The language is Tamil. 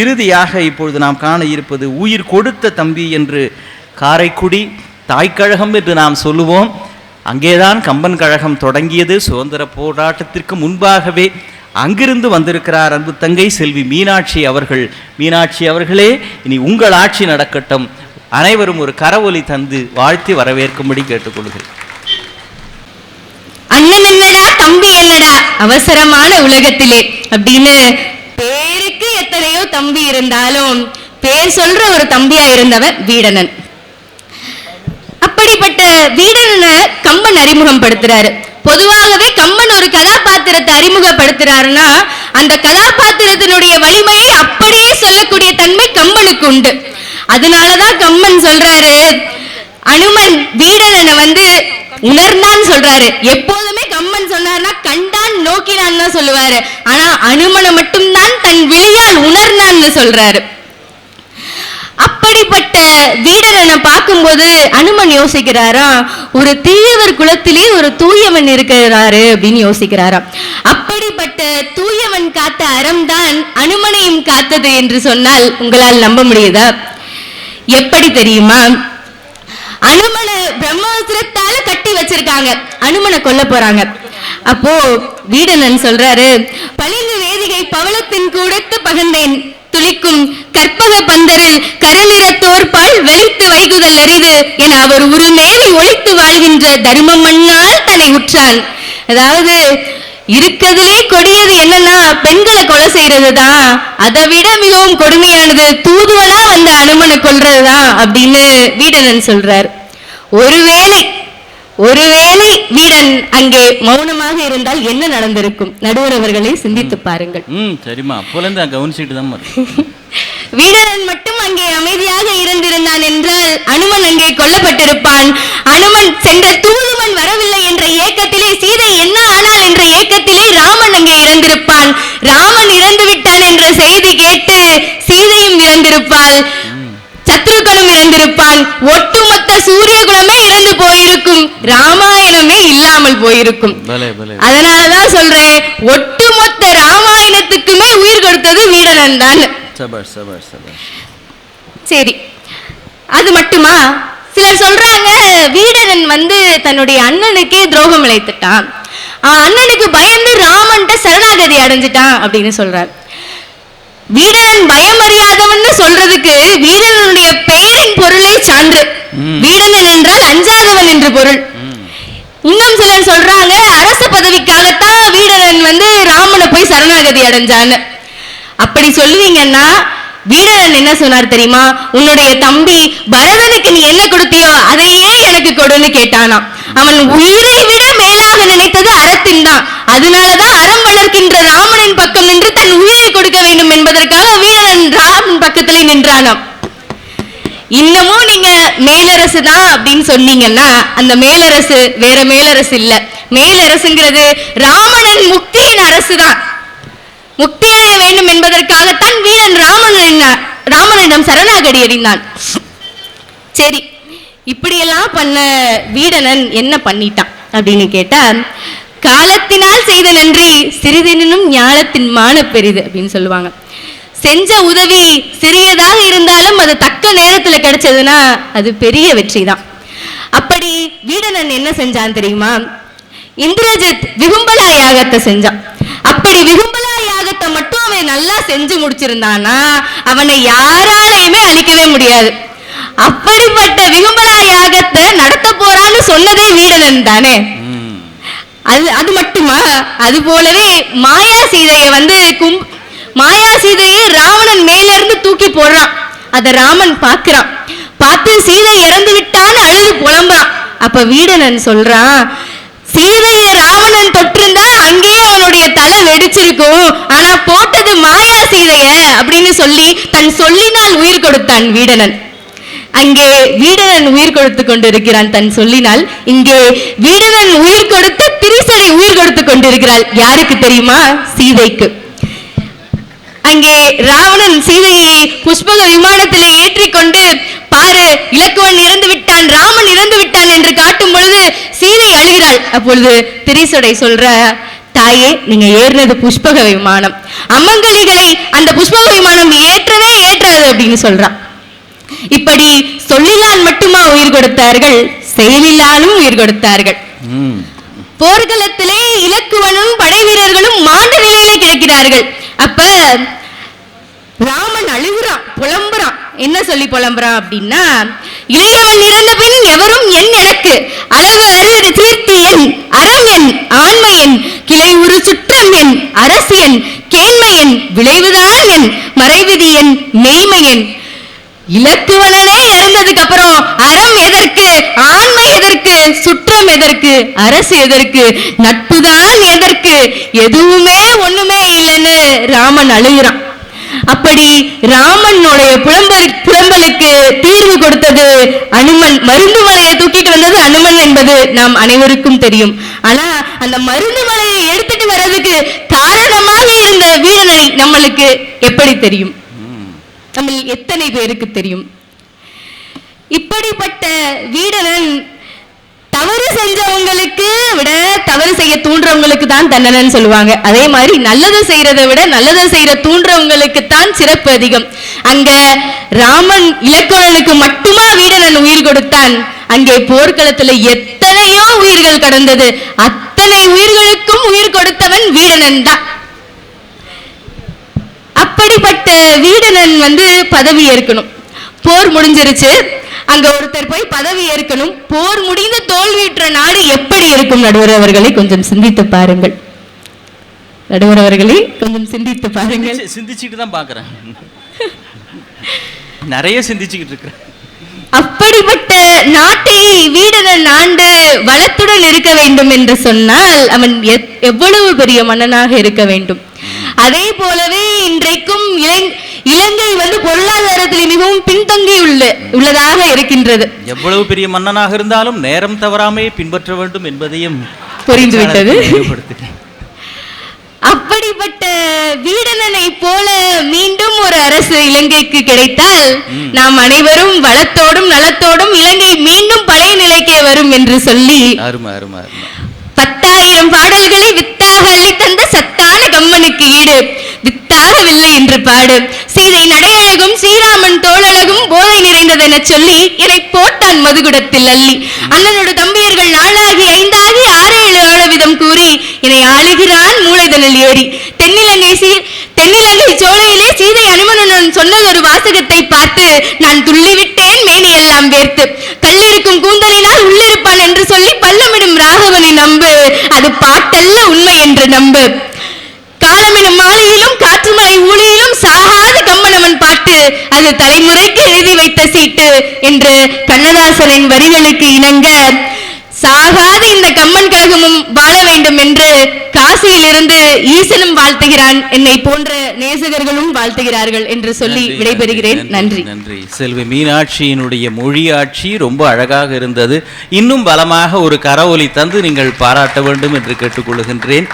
இறுதியாக இப்பொழுது நாம் காண இருப்பது உயிர் கொடுத்த தம்பி என்று காரைக்குடி தாய்க்கழகம் என்று நாம் சொல்லுவோம். அங்கேதான் கம்பன் கழகம் தொடங்கியது. சுதந்திர போராட்டத்திற்கு முன்பாகவே அங்கிருந்து வந்திருக்கிறார் அன்பு தங்கை செல்வி மீனாட்சி அவர்கள். மீனாட்சி அவர்களே இனி உங்கள் ஆட்சி நடக்கட்டும். அனைவரும் ஒரு கரவொலி தந்து வாழ்த்தி வரவேற்கும்படி கேட்டுக்கொள்கிறேன். அண்ணன் என்னடா தம்பி என்னடா அவசரமான உலகத்திலே அப்படின்னு பேருக்கு எத்தனையோ தம்பி இருந்தாலும் பேர் சொல்ற ஒரு தம்பியா இருந்தவன் வீடனன். அப்படிப்பட்ட வீடனனை கம்பன் அறிமுகப்படுத்துறாரு. பொதுவாகவே கம்பன் ஒரு கதாபாத்திரத்தை அறிமுகப்படுத்துறாருன்னா அந்த கதாபாத்திரத்தினுடைய வலிமையை அப்படியே சொல்லக்கூடிய தன்மை கம்பனுக்கு உண்டு. அதனாலதான் கம்பன் சொல்றாரு அனுமன் வீடனனை வந்து உணர்ந்தான்னு சொல்றாரு. எப்போதுமே கம்மன் சொன்னார்னா கண்டான் நோக்கினான் தான் சொல்லுவாரு. ஆனா அனுமனை மட்டும்தான் தன் விழியால் உணர்ந்தான்னு சொல்றாரு. அப்படிப்பட்ட வீரனை பார்க்கும்போது அனுமன் யோசிக்கிறாரா? ஒரு தீயவர் குலத்திலே ஒரு தூயவன் இருக்கிறாரு அப்படின்னு யோசிக்கிறாராம் அப்படிப்பட்ட தூயவன் காத்த அறம்தான் அனுமனையும் காத்தது என்று சொன்னால் உங்களால் நம்ப முடியுதா? எப்படி தெரியுமா அனுமனை பிரம்மோத்திரத்தால கட்டி வச்சிருக்காங்க அனுமனை கொல்ல போறாங்க. அப்போ வீடனன் சொல்றாரு பளிங்கு வேதிகை பவளத்தின் கூடத்து பகந்தேன் துளிக்கும் கற்பக பந்தரில் கருநிறத்தோர்பால் வெளித்து வைகுதல் அரிது என அவர் உருமேவி ஒழித்து வாழ்கின்ற தர்ம மண்ணால் தன்னை உற்றான். அதாவது இருக்கிறதுலே கொடியது என்னன்னா பெண்களை கொலை செய்யறதுதான் அதை விட மிகவும் கொடுமையானது தூதுவனா வந்த அனுமனை கொல்றதுதான் அப்படின்னு வீடனன் சொல்றார். ஒருவேளை மௌனமாக இருந்தால் என்ன நடந்திருக்கும்? நடுவர் அவர்களை சிந்தித்து பாருங்கள். ம் சரிம்மா. அப்போலேருந்து நான் கவனிச்சுட்டு தான் வீடனன் மட்டும் அங்கே அமைதியாக இருந்திருந்தான் என்றால் அனுமன் அங்கே கொல்லப்பட்டிருப்பான். அனுமன் சென்ற தூதுவன் வரவில்லை என்ற ஏக்கத்திலே சீதை என்ன ஆனாள் என்ற ஏக்கத்திலே ராமன் அங்கே இறந்திருப்பான். ராமன் இறந்து விட்டான் என்ற செய்தி கேட்டு சீதையும் இறந்திருப்பாள். சத்ருகனும் இறந்திருப்பான். ஒட்டுமொத்த சூரிய குலமே இறந்து போயிருக்கும். ராமாயணமே இல்லாமல் போயிருக்கும். அதனாலதான் சொல்றேன் ஒட்டுமொத்த ராமாயணத்துக்குமே உயிர் கொடுத்தது வீடனன் தான் சரி. அது மட்டுமா? சிலர் சொல்றாங்க வீடனன் வந்து தன்னுடைய அண்ணனுக்கே துரோகம் இழைத்துட்டான். அண்ணனுக்கு பயந்து ராமன்ட்ட சரணாகதி அடைஞ்சிட்டான் அப்படின்னு சொல்றார். வீடனன் பயம் அறியாதவன்னு சொல்றதுக்கு வீடனனுடைய பெயரின் பொருளே சான்று. வீடனன் என்றால் அஞ்சாதவன் என்று பொருள். இன்னும் சிலர் சொல்றாங்க அரச பதவிக்காகத்தான் வீடனன் வந்து ராமனை போய் சரணாகதி அடைஞ்சான்னு. அப்படி சொல்லுவீங்கன்னா வீடரன் என்ன சொன்னார் தெரியுமா? உன்னுடைய தம்பி பரதனுக்கு நீ என்ன கொடுத்தியோ அதையே எனக்கு கொடுன்னு கேட்டானா அவன் உயிரை விட மேலாக நினைத்தது அறத்தின் தான். அதனாலதான் அறம் வளர்க்கின்ற ராமனின் பக்கம் நின்று தன் உயிரை கொடுக்க வேண்டும் என்பதற்காக வீடனன் ராமன் பக்கத்திலே நின்றானாம் இன்னமும் நீங்க மேலரசு தான் அப்படின்னு சொன்னீங்கன்னா அந்த மேலரசு வேற மேலரசு இல்ல. மேலரசுங்கிறது ராமனின் முக்தியின் அரசு தான் முக்தி அடைய வேண்டும் என்பதற்காகத்தான் வீரன் ராமனின் ராமனிடம் சரணாகடி அறிந்தான். சரி இப்படியெல்லாம் பண்ண வீடனன் என்ன பண்ணிட்டான் அப்படின்னு கேட்டா காலத்தினால் செய்த நன்றி சிறிதெனினும் ஞானத்தின் மான பெரிது அப்படின்னு சொல்லுவாங்க. செஞ்ச உதவி சிறியதாக இருந்தாலும் அது தக்க நேரத்துல கிடைச்சதுன்னா அது பெரிய வெற்றி தான் அப்படி வீடனன் என்ன செஞ்சான் தெரியுமா? இந்திரஜித் விகும்பலா யாகத்தை செஞ்சான். அப்படி விகும்பலா யாகத்தை மட்டும் அவன் நல்லா செஞ்சு முடிச்சிருந்தானா அவனை யாராலையுமே அழிக்கவே முடியாது. அப்படிப்பட்ட விகும்பலா யாகத்தை நடத்த போறான்னு சொன்னதே வீடனன் தானே. அது அது மட்டுமா? அது போலவே மாயா சீதையை வந்து கும் மாயா சீதையை ராவணன் மேலிருந்து தூக்கி போடுறான். அத ராமன் பார்க்கறான். பார்த்து சீதை இறந்து விட்டான்னு அழுது புலம்புறான். அப்ப வீடனன் சொல்றான் சீதையை ராவணன் தொற்றிருந்தா அங்கேயே அவனுடைய தலை வெடிச்சிருக்கும். ஆனா போட்டது மாயா சீதைய அப்படின்னு சொல்லி தன் சொல்லினால் உயிர் கொடுத்தான் வீடனன். அங்கே வீடனன் உயிர் கொடுத்து கொண்டிருக்கிறான் தன் சொல்லினால். இங்கே வீடனன் உயிர் கொடுத்து திரிசடை உயிர் கொடுத்து கொண்டிருக்கிறாள். யாருக்கு தெரியுமா? சீதைக்கு. அங்கே ராவணன் சீதையை புஷ்பக விமானத்திலே ஏற்றிக்கொண்டு பாரு இலக்குவன் இறந்து விட்டான் ராமன் இறந்து விட்டான் என்று காட்டும் பொழுது சீதை அழுகிறாள். அப்பொழுது திரிசடை சொல்ற தாயே நீங்க ஏறினது புஷ்பக விமானம். அம்மங்கலிகளை அந்த புஷ்பக விமானம் ஏற்ற அப்படின்னு சொல்றான். இப்படி சொல்லிலால் மட்டுமா உயிர் கொடுத்தார்கள்? செயலிலாலும் உயிர் கொடுத்தார்கள். போர்க்களத்திலே இலக்குவனும் படை வீரர்களும் மாண்ட நிலையில கிடக்கிறார்கள். அப்ப ராமன் அழுகுறான் புலம்புறான். என்ன சொல்லி புலம்புறான் அப்படின்னா இளையவன் இறந்த பின் எவரும் என் எனக்கு அளவு அருள் தீர்த்தி என் அறம் என் ஆண்மை என் கிளை உரு சுற்றம் என் அரசு என் கேண்மை என் விளைவுதான் என் மறைவிதி என் மெய்மை என். இலத்துவனே இறந்ததுக்கு அப்புறம் அறம் எதற்கு? ஆண்மை எதற்கு? சுற்றம் எதற்கு? அரசு எதற்கு? நட்புதான் எதற்கு? எதுவுமே ஒண்ணுமே இல்லைன்னு ராமன் அழுகிறான். அப்படி ராமனுடைய புலம்பல் புலம்பலுக்கு தீர்வு கொடுத்தது அனுமன். மருந்து மலையை தூக்கிட்டு வந்தது அனுமன் என்பது நாம் அனைவருக்கும் தெரியும். ஆனா அந்த மருந்து மலையை எடுத்துட்டு வர்றதுக்கு காரணமாக இருந்த வீரனை நம்மளுக்கு எப்படி தெரியும்? நம்ம எத்தனை பேருக்கு தெரியும்? இப்படிப்பட்ட வீரனன் தவறு செஞ்சவங்களுக்கு விட தவறு செய்ய தூண்டுறவங்களுக்கு தான் தண்டனைன்னு சொல்லுவாங்க. அதே மாதிரி நல்லது செய்யறதை விட நல்லதை செய்யற தூண்டுறவங்களுக்கு தான் சிறப்பு அதிகம். அங்க ராமன் இலக்குவனுக்கு மட்டுமா வீரனன் உயிர் கொடுத்தான். அங்கே போர்க்களத்துல எத்தனையோ உயிர்கள் கடந்தது. அத்தனை உயிர்களுக்கும் உயிர் கொடுத்தவன் வீரனன் தான். அப்படிப்பட்ட வீடனன் வந்து பதவி ஏற்கணும். போர் முடிஞ்சிருச்சு. அங்க ஒருத்தர் போய் பதவி ஏற்கணும் போர் முடிந்த தோல்வியுற்ற நாடு எப்படி இருக்கும்? நடுவர் அவர்களை கொஞ்சம் சிந்தித்து பாருங்கள். நடுவர் அவர்களே கொஞ்சம் சிந்தித்து பாருங்கள். சிந்திச்சு- சிந்திச்சுட்டு தான் பார்க்குறேன். நிறைய சிந்திச்சுக்கிட்டு இருக்கிறேன். அப்படிப்பட்ட நாட்டை வீடனன் ஆண்டு வளத்துடன் இருக்க வேண்டும் என்று சொன்னால் அவன் எவ்வளவு பெரிய மன்னனாக இருக்க வேண்டும். அதே போலவே இன்றைக்கும் இலங்- இலங்கை வந்து பொருளாதாரத்தில் மிகவும் பின்தங்கி உள்ள உள்ளதாக இருக்கின்றது. எவ்வளவு பெரிய மன்னனாக இருந்தாலும் நேரம் தவறாமே பின்பற்ற வேண்டும் என்பதையும் புரிந்துவிட்டது. அப்படிப்பட்ட வீடனனை போல மீண்டும் ஒரு அரசு இலங்கைக்கு கிடைத்தால் நாம் அனைவரும் வளத்தோடும் நலத்தோடும் இலங்கை மீண்டும் பழைய நிலைக்கே வரும் என்று சொல்லி பத்தாயிரம் பாடல்களை வித்தாக தந்த சத்தான கம்மனுக்கு ஈடு வித்தாகவில்லை என்று பாடு. சீதை நடையழகும் ஸ்ரீராமன் தோழழகும் போதை நிறைந்ததென சொல்லி என்னை போட்டான் மதுகுடத்தில் அள்ளி. அண்ணனோட தம்பியர்கள் நாளாகி ஐந்தாகி ஆறு ஏழு ஆழவிதம் கூறி என்னை ஆளுகிறான் மூளைதனில் ஏறி. தென்னிலங்கை சீ தென்னிலங்கை சோலையிலே சீதை அனுமனுடன் சொன்னது ஒரு வாசகத்தை பார்த்து நான் துள்ளிவிட்டேன் மேனி எல்லாம் வேர்த்து. கல்லிருக்கும் கூந்தலினால் உள்ளிருப்பான் என்று சொல்லி பள்ளமிடும் ராகவனை நம்பு. அது பாட்டல்ல உண்மை என்று நம்பு. காலமென அது தலைமுறைக்கு எழுதி வைத்த சீட்டு என்று கண்ணதாசனின் வரிகளுக்கு இணங்க சாகாத இந்த கம்மன் கழகமும் வாழ வேண்டும் என்று காசியிலிருந்து ஈசனும் வாழ்த்துகிறான். என்னை போன்ற நேசகர்களும் வாழ்த்துகிறார்கள் என்று சொல்லி விடைபெறுகிறேன். நன்றி நன்றி செல்வி மீனாட்சியினுடைய மொழியாட்சி ரொம்ப அழகாக இருந்தது. இன்னும் பலமாக ஒரு கரவொலி தந்து நீங்கள் பாராட்ட வேண்டும் என்று கேட்டுக்கொள்கின்றேன்.